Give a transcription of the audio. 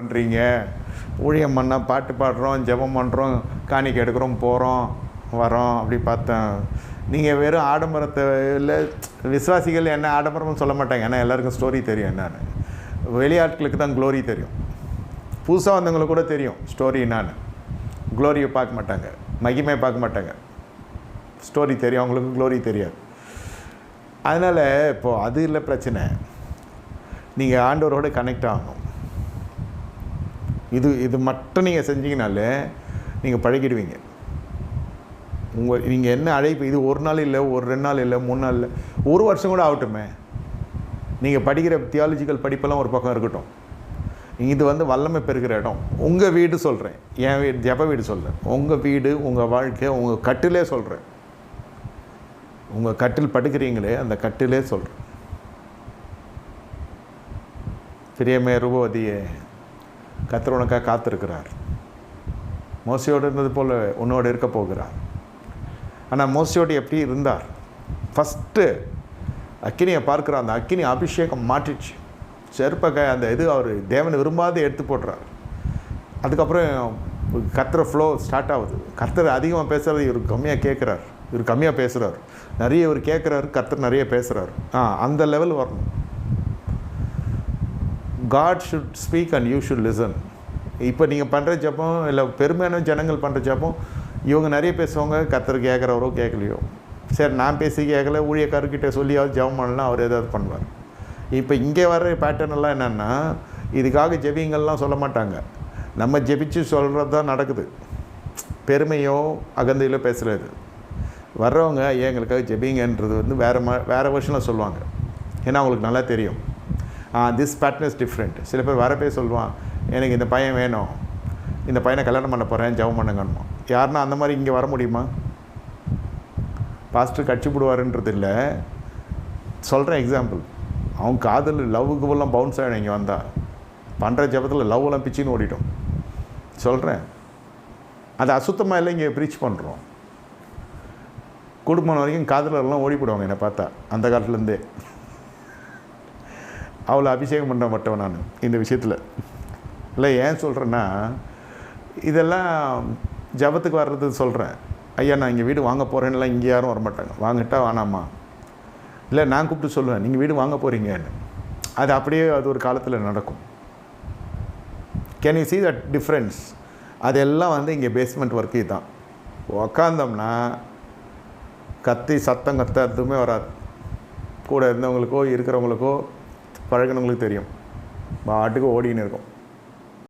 பண்ணுறீங்க ஊழியம் பண்ணால் பாட்டு பாடுறோம் ஜெபம் பண்ணுறோம் காணிக்கை எடுக்கிறோம் போகிறோம் வரோம் அப்படி பார்த்தேன். நீங்கள் வெறும் ஆடம்பரத்தை இல்லை விசுவாசிகள் என்ன ஆடம்பரம்னு சொல்ல மாட்டாங்க. ஏன்னா எல்லாருக்கும் ஸ்டோரி தெரியும் என்னன்னு. வெளியாட்களுக்கு தான் க்ளோரி தெரியும். புதுசாக வந்தவங்களுக்கு கூட தெரியும் ஸ்டோரி என்னான்னு. க்ளோரியை பார்க்க மாட்டாங்க. மகிமையை பார்க்க மாட்டாங்க. ஸ்டோரி தெரியும். அவங்களுக்கு க்ளோரி தெரியாது. அதனால் இப்போது அது இல்லை பிரச்சனை. நீங்கள் ஆண்டவரோட கனெக்ட் ஆகணும். இது இது மட்டும் நீங்கள் செஞ்சீங்கனாலே நீங்கள் பழகிடுவீங்க. உங்கள் நீங்கள் என்ன அழைப்பு இது ஒரு நாள் இல்லை ஒரு ரெண்டு நாள் இல்லை மூணு நாள் இல்லை ஒரு வருஷம் கூட ஆகட்டுமே. நீங்கள் படிக்கிற தியாலஜிக்கல் படிப்பெல்லாம் ஒரு பக்கம் இருக்கட்டும். இது வந்து வல்லமை பெறுகிற இடம். உங்கள் வீடு சொல்கிறேன் என் வீடு ஜப வீடு சொல்கிறேன் உங்கள் வீடு உங்கள் வாழ்க்கை உங்கள் கட்டிலே சொல்கிறேன் உங்கள் கட்டில் படுக்கிறீங்களே அந்த கட்டிலே சொல்கிறேன் பிரியமே ரூபவதியே கத்தர் உனக்காக காத்திருக்கிறார். மோசியோடு இருந்தது போல் உன்னோடு இருக்க போகிறார். ஆனால் மோசியோடு எப்படி இருந்தார்? ஃபஸ்ட்டு அக்கினியை பார்க்குற அந்த அக்கினி அபிஷேகம் மாற்றிச்சு. செருப்பக அந்த இது அவர் தேவனை விரும்பாத எடுத்து போடுறார் அதுக்கப்புறம் கத்துற ஃப்ளோ ஸ்டார்ட் ஆகுது. கர்த்தர் அதிகமாக பேசுகிறது இவர் கம்மியாக கேட்குறார் இவர் கம்மியாக பேசுகிறார் நிறைய இவர் கேட்குறாரு கர்த்தர் நிறைய பேசுகிறார் ஆ அந்த லெவல் வரணும். God should speak and you should listen இப்போ நீங்கள் பண்ணுற ஜப்பம் இல்லை பெருமையான ஜனங்கள் பண்ணுற ஜப்பம் இவங்க நிறைய பேசுவாங்க கத்தர் கேட்குறவரோ கேட்கலையோ. சரி நான் பேசி கேட்கல ஊழியக்காரர்கிட்ட சொல்லியாவது ஜெபம் பண்ணலாம் அவர் ஏதாவது பண்ணுவார். இப்போ இங்கே வர பேட்டர்ன் எல்லாம் என்னென்னா இதுக்காக ஜெபிங்கள்லாம் சொல்ல மாட்டாங்க. நம்ம ஜெபிச்சு சொல்கிறது தான் நடக்குது. பெருமையோ அகந்தையிலோ பேசுகிறது வர்றவங்க ஏன் எங்களுக்காக ஜெபிங்கன்றது வந்து வேறு மா வேறு வருஷனில் சொல்லுவாங்க. ஏன்னா அவங்களுக்கு நல்லா தெரியும். திஸ் பேட்டர்ன் இஸ் டிஃப்ரெண்ட் சில பேர் வரப்பே சொல்லுவான் எனக்கு இந்த பையன் வேணும். இந்த பையனை கல்யாணம் பண்ண போகிறேன் ஜெபம் பண்ணுங்கன்னு யாருன்னா அந்த மாதிரி இங்கே வர முடியுமா? பாஸ்டர் கட்சி போடுவாருன்றது இல்லை. சொல்கிறேன் எக்ஸாம்பிள் அவன் காதல் லவ்வுக்கு எல்லாம் பவுன்ஸ் ஆகிடும் இங்கே வந்தால் பண்ணுற ஜபத்தில் லவ்வெல்லாம் பிச்சின்னு ஓடிட்டோம் சொல்கிறேன் அது அசுத்தமாக இல்லை இங்கே ப்ரீச் பண்ணுறோம் குடும்பம் வரைக்கும் காதலர்லாம் ஓடி போடுவாங்க என்னை பார்த்தா அந்த காலத்துலேருந்தே. அவளை அபிஷேகம் பண்ண மாட்டவன் நான் இந்த விஷயத்தில். இல்லை ஏன் சொல்கிறேன்னா இதெல்லாம் ஜபத்துக்கு வர்றது சொல்கிறேன் ஐயா நான் இங்கே வீடு வாங்க போகிறேன்லாம் இங்கே யாரும் வரமாட்டாங்க. வாங்கிட்டா வேணாமா? இல்லை நான் கூப்பிட்டு சொல்லுவேன் நீங்கள் வீடு வாங்க போகிறீங்கன்னு அது அப்படியே அது ஒரு காலத்தில் நடக்கும். Can you see that difference அதெல்லாம் வந்து இங்கே பேஸ்மெண்ட் ஒர்க்கு தான் உக்காந்தோம்னா கத்தி சத்தம் கத்த எதுவுமே வராது. கூட இருந்தவங்களுக்கோ இருக்கிறவங்களுக்கோ பழகினவங்களுக்கு தெரியும். பாட்டுக்கு ஓடின்னு இருக்கும்.